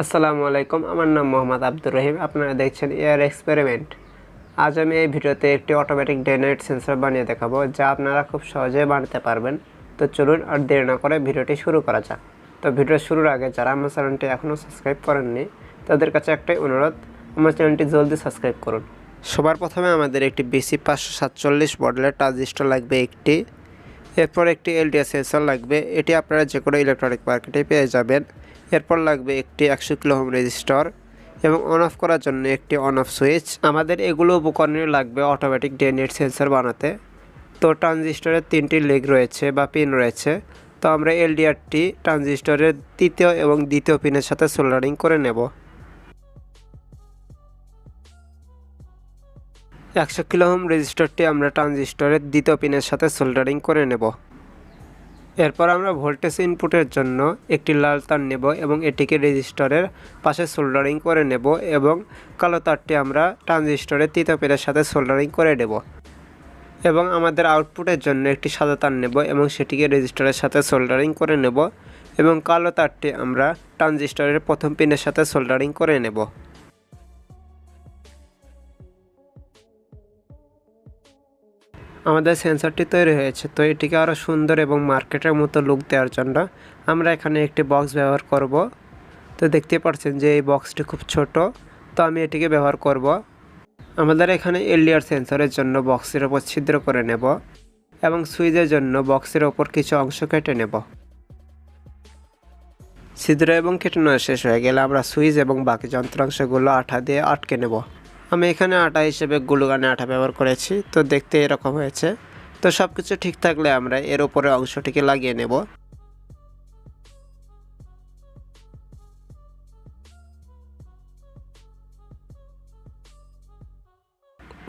আসসালামু আলাইকুম, আমার নাম মোহাম্মদ আব্দুর রহিম। আপনারা দেখছেন এয়ার এক্সপেরিমেন্ট। আজ আমি এই ভিডিওতে একটি অটোমেটিক ডেনাইট সেন্সর বানিয়ে দেখাবো, যা আপনারা খুব সহজে বানাতে পারবেন। তো চলুন আর দেরি না করে ভিডিওটি শুরু করা যাক। তো ভিডিও শুরুর আগে যারা আমার চ্যানেলটি এখনও সাবস্ক্রাইব করেননি, তাদের কাছে একটাই অনুরোধ, আমার চ্যানেলটি জলদি সাবস্ক্রাইব করুন। সবার প্রথমে আমাদের একটি বিসি পাঁচশো সাতচল্লিশ মডেলের ট্রানজিস্টর লাগবে একটি। এরপর একটি এলডিএস সেন্সর লাগবে। এটি আপনারা যে কোনো ইলেকট্রনিক মার্কেটে পেয়ে যাবেন। এরপর লাগবে একটি একশো কিলো হোম রেজিস্টর এবং অন অফ করার জন্য একটি অন অফ সুইচ আমাদের এগুলো উপকরণে লাগবে অটোমেটিক ডে নেট সেন্সর বানাতে। তো ট্রানজিস্টরের তিনটি লেগ রয়েছে বা পিন রয়েছে। তো আমরা এলডিআরটি ট্রানজিস্টরের তৃতীয় এবং দ্বিতীয় পিনের সাথে সোল্ডারিং করে নেব। একশো কিলো হোম রেজিস্টারটি আমরা ট্রানজিস্টরের দ্বিতীয় পিনের সাথে সোল্ডারিং করে নেব। এরপর আমরা ভোল্টেজ ইনপুটের জন্য একটি লাল তার নেব এবং এটিকে রেজিস্টরের পাশে সোল্ডারিং করে নেব এবং কালো তারটি আমরা ট্রানজিস্টরের তৃতীয় পিনের সাথে সোল্ডারিং করে নেব এবং আমাদের আউটপুটের জন্য একটি সাদা তার নেব এবং সেটিকে রেজিস্টরের সাথে সোল্ডারিং করে নেব এবং কালো তারটি আমরা ট্রানজিস্টরের প্রথম পিনের সাথে সোল্ডারিং করে নেব। আমাদের সেন্সরটি তৈরি হয়েছে, তো এটিকে আরও সুন্দর এবং মার্কেটের মতো লুক দেওয়ার জন্য আমরা এখানে একটি বক্স ব্যবহার করব। তো দেখতে পাচ্ছেন যে এই বক্সটি খুব ছোট, তো আমি এটিকে ব্যবহার করব। আমাদের এখানে এলডিআর সেন্সরের জন্য বক্সের ওপর ছিদ্র করে নেব এবং সুইচের জন্য বক্সের ওপর কিছু অংশ কেটে নেব। ছিদ্র এবং কেটে নেওয়া শেষ হয়ে গেলে আমরা সুইচ এবং বাকি যন্ত্রাংশগুলো আঠা দিয়ে আটকে নেব। আমি এখানে আটা হিসেবে গুলুগানে আটা ব্যবহার করেছি, তো দেখতে এরকম হয়েছে। তো সব কিছু ঠিক থাকলে আমরা এর উপরে অংশটিকে লাগিয়ে নেব।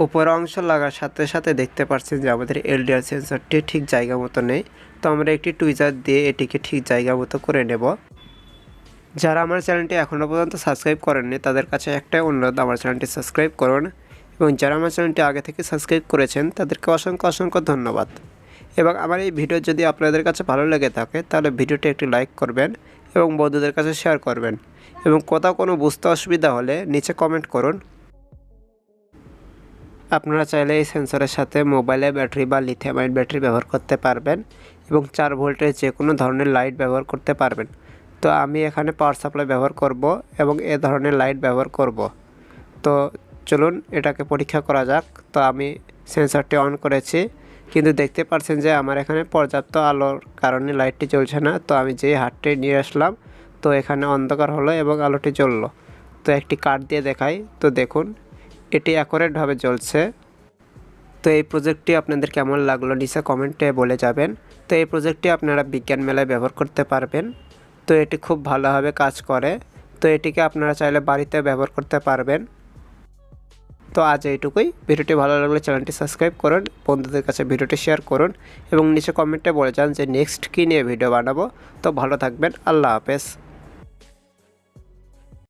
উপর অংশ লাগার সাথে সাথে দেখতে পাচ্ছেন যে আমাদের এলডিআর সেন্সরটি ঠিক জায়গা মতো নেই, তো আমরা একটি টুইজার দিয়ে এটিকে ঠিক জায়গা মতো করে নেব। যারা আমার চ্যানেলটি এখনও পর্যন্ত সাবস্ক্রাইব করেননি, তাদের কাছে একটাই অনুরোধ, আমার চ্যানেলটি সাবস্ক্রাইব করুন। এবং যারা আমার চ্যানেলটি আগে থেকে সাবস্ক্রাইব করেছেন, তাদেরকে অসংখ্য অসংখ্য ধন্যবাদ। এবং আমার এই ভিডিও যদি আপনাদের কাছে ভালো লেগে থাকে, তাহলে ভিডিওটি একটি লাইক করবেন এবং বন্ধুদের কাছে শেয়ার করবেন। এবং কোথাও কোনো বুঝতে অসুবিধা হলে নিচে কমেন্ট করুন। আপনারা চাইলে এই সেন্সরের সাথে মোবাইলে ব্যাটারি বা লিথিয়ামাইন ব্যাটারি ব্যবহার করতে পারবেন এবং চার ভোল্টের যে কোনো ধরনের লাইট ব্যবহার করতে পারবেন। তো আমি এখানে পাওয়ার সাপ্লাই ব্যবহার করব এবং এ ধরনের লাইট ব্যবহার করব। তো চলুন এটাকে পরীক্ষা করা যাক। তো আমি সেন্সরটি অন করেছি। কিন্তু দেখতে পাচ্ছেন যে আমার এখানে পর্যাপ্ত আলোর কারণে লাইটটি জ্বলছে না। তো আমি যেই হাতটি নিয়ে আসলাম, তো এখানে অন্ধকার হলো এবং আলোটি জ্বললো। তো একটি কাঠ দিয়ে দেখাই। তো দেখুন, এটি অ্যাকোরেটভাবে জ্বলছে। তো এই প্রজেক্টটি আপনাদের কেমন লাগল নিচে কমেন্টে বলে যাবেন। তো এই প্রজেক্টটি আপনারা বিজ্ঞান মেলায় ব্যবহার করতে পারবেন। তো এটি খুব ভালোভাবে কাজ করে। তো এটিকে আপনারা চাইলে বাড়িতে ব্যবহার করতে পারবেন। তো আজ এইটুকুই। ভিডিওটি ভালো লাগলে চ্যানেলটি সাবস্ক্রাইব করুন, বন্ধুদের কাছে ভিডিওটি শেয়ার করুন এবং নিচে কমেন্টে বলে যান যে, নেক্সট কী নিয়ে ভিডিও বানাবো? তো ভালো থাকবেন। আল্লাহ হাফেজ।